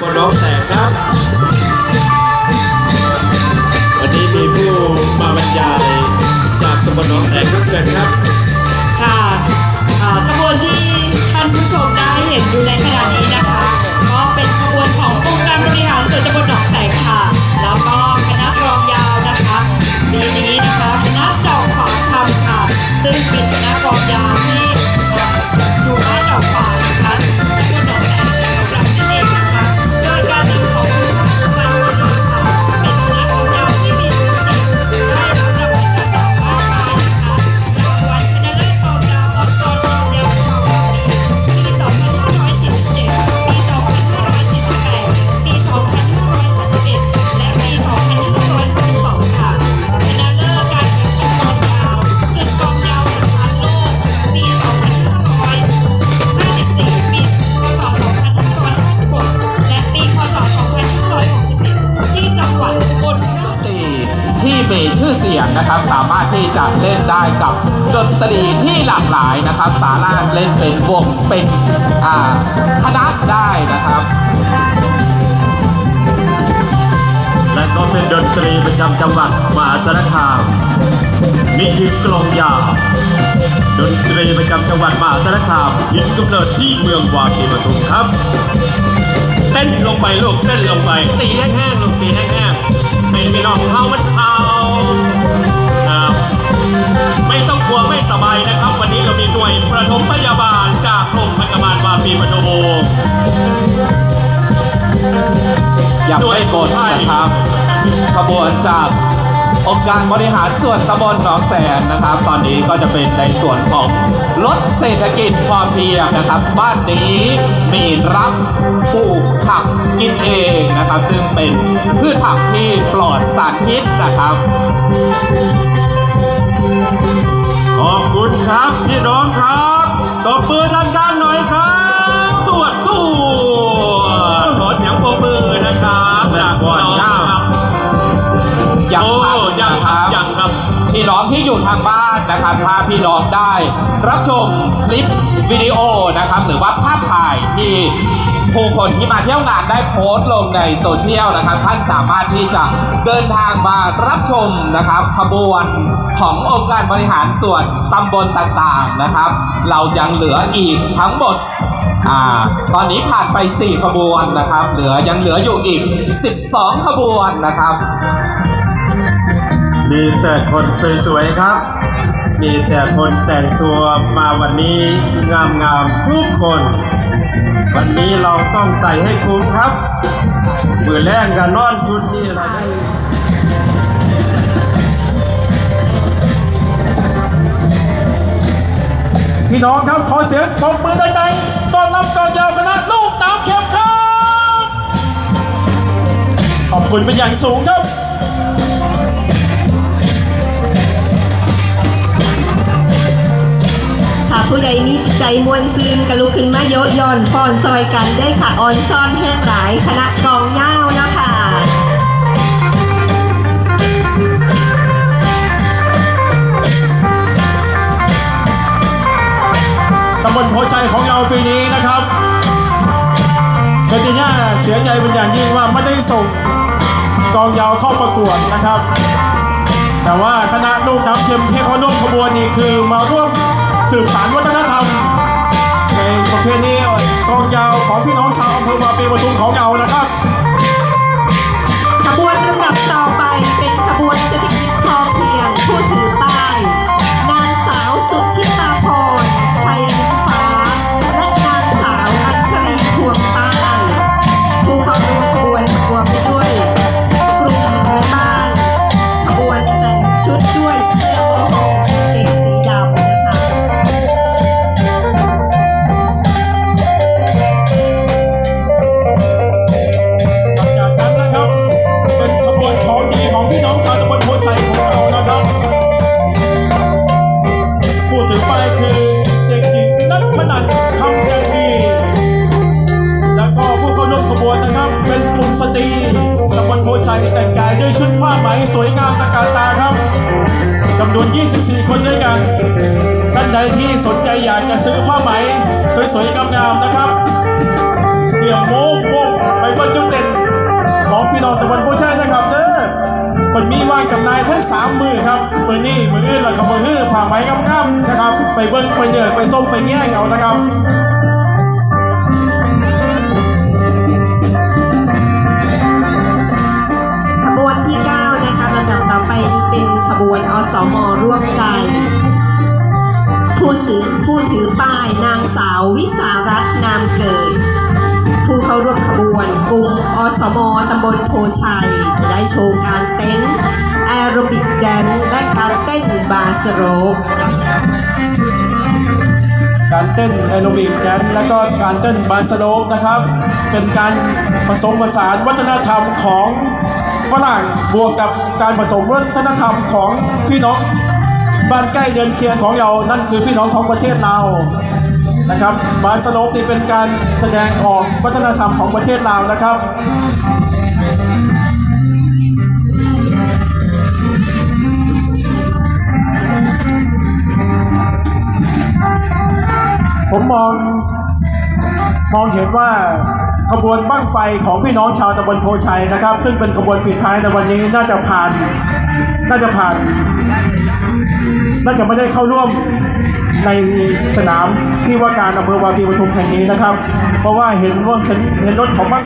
คนร้องแสงครับ วันนี้มีผู้มาบรรยายจากตำบลหนองแสงครับเชิญครับ ค่ะอ่าขบวนที่ท่านผู้ชมได้เห็นอยู่ใน ที่จังหวัดอุบลราชดนตรีที่มีชื่อเสียงนะครับสามารถที่จะเล่นได้กับดนตรีที่หลากหลายนะครับ สามารถเล่นเป็นวงเป็นอ่าคณะได้นะครับ และก็เป็นดนตรีประจำจังหวัดมหาสารคามนี่คือกลองยาวดนตรีประจำจังหวัดมหาสารคามถิ่นกำเนิดที่เมืองวาปีปทุมครับ ต้นลงไปลูกเต้นลงไป ตีแห้งๆลูกตีแห้งๆไม่ไม่นองเท้ามันเท้าครับไม่ต้องกลัวไม่สบายนะครับ วันนี้เรามีหน่วยประถมพยาบาลจากโรงพยาบาลวาปีปทุมยังไม่กดนะครับขบวนจาก องค์การบริหารส่วนตำบลหนองแสนนะครับ ตอนนี้ก็จะเป็นในส่วนของลดเศรษฐกิจพอเพียงนะครับ บ้านนี้มีรับปลูกผักกินเองนะครับ ซึ่งเป็นพืชผักที่ปลอดสารพิษนะครับ ขอบคุณครับพี่น้องครับตบมือดังๆหน่อยครับ สวดสู้ นะครับ ถ้าพี่น้องได้รับชมคลิปวิดีโอนะครับ หรือว่าภาพถ่ายที่ผู้คนที่มาเที่ยวงานได้โพสต์ลงในโซเชียลนะครับ ท่านสามารถที่จะเดินทางมารับชมนะครับ ขบวนขององค์การบริหารส่วนตำบลต่างๆนะครับ เรายังเหลืออีกทั้งหมดอตอนนี้ผ่านไป 4 ขบวนนะครับ เหลือยังเหลืออยู่อีก 12 ขบวนนะครับ มีแต่คนสวยๆครับ มีแต่คนแต่งตัวมาวันนี้งามๆทุกคน วันนี้เราต้องใส่ให้คุ้มครับมือแรกกันนอนชุดนี้เราได้พี่น้องครับขอเสียงปรบมือดังๆต้อนรับกองยาวคณะลูกตามเข็มครับ ขอบคุณเป็นอย่างสูงครับ ผู้ใดมีจิตใจมวลซืนกะลุกขึ้นมาโยย่อนฟอนซอยกันได้ค่ะออนซ่อนแห้งหลายคณะกองย่าวเนาะค่ะตำบลโพชัยของเราปีนี้นะครับเกติน่าเสียใจเป็นอย่างยิ่งว่าไม่ได้ส่งกองยาวเข้าประกวดนะครับ แต่ว่าคณะลูกน้ำเค็มที่เขาร่วมขบวนนี่คือมาร่วม สืบสานวัฒนธรรมในประเพณีกองยาวของพี่น้องชาวอำเภอมาปีปทุมของเรานะครับ ด้วยชุดผ้าไหมสวยงามตะการตาครับจำนวน 24 คนด้วยกันท่านใดที่สนใจอยากจะซื้อผ้าไหม สวยๆงามๆนะครับเดี่ยวโม้โม้ไปเบิ้ลน้องตะวันโพชัยนะครับเด้อเปิดมีวางจำหน่ายทั้งสามมือครับมือนี่มืออื่นแล้วก็มือฮื้อผ่าไหมงามๆนะครับ ไปเบิ้งไปเดือกไปส้มไปแง่เอานะครับ ผู้ถือผู้ถือป้ายนางสาววิสารัตน์นามเกิด ผู้เข้าร่วมขบวนกลุ่มอสมตำบลโพชัย จะได้โชว์การเต้นแอโรบิกแดนและการเต้นบาสโรกการเต้นแอโรบิกแดนและก็การเต้นบาสโลกนะครับ เป็นการผสมผสานวัฒนธรรมของฝรั่งบวกกับการผสมวัฒนธรรมของพี่น้อง บ้านใกล้เดินเคียงของเรานั่นคือพี่น้องของประเทศเรานะครับบานสโลกนี่เป็นการแสดงออกวัฒนธรรมของประเทศเรานะครับผมมองมองเห็นว่าขบวนบั้งไฟของพี่น้องชาวตำบลโพชัยนะครับ ซึ่งเป็นขบวนปิดท้ายในวันนี้น่าจะผ่าน น่าจะผ่าน น่าจะไม่ได้เข้าร่วมในสนามที่ว่าการอำเภอวาปีปทุมแห่งนี้นะครับ เพราะว่าเห็นว่าเห็นเห็นรถของบั้ง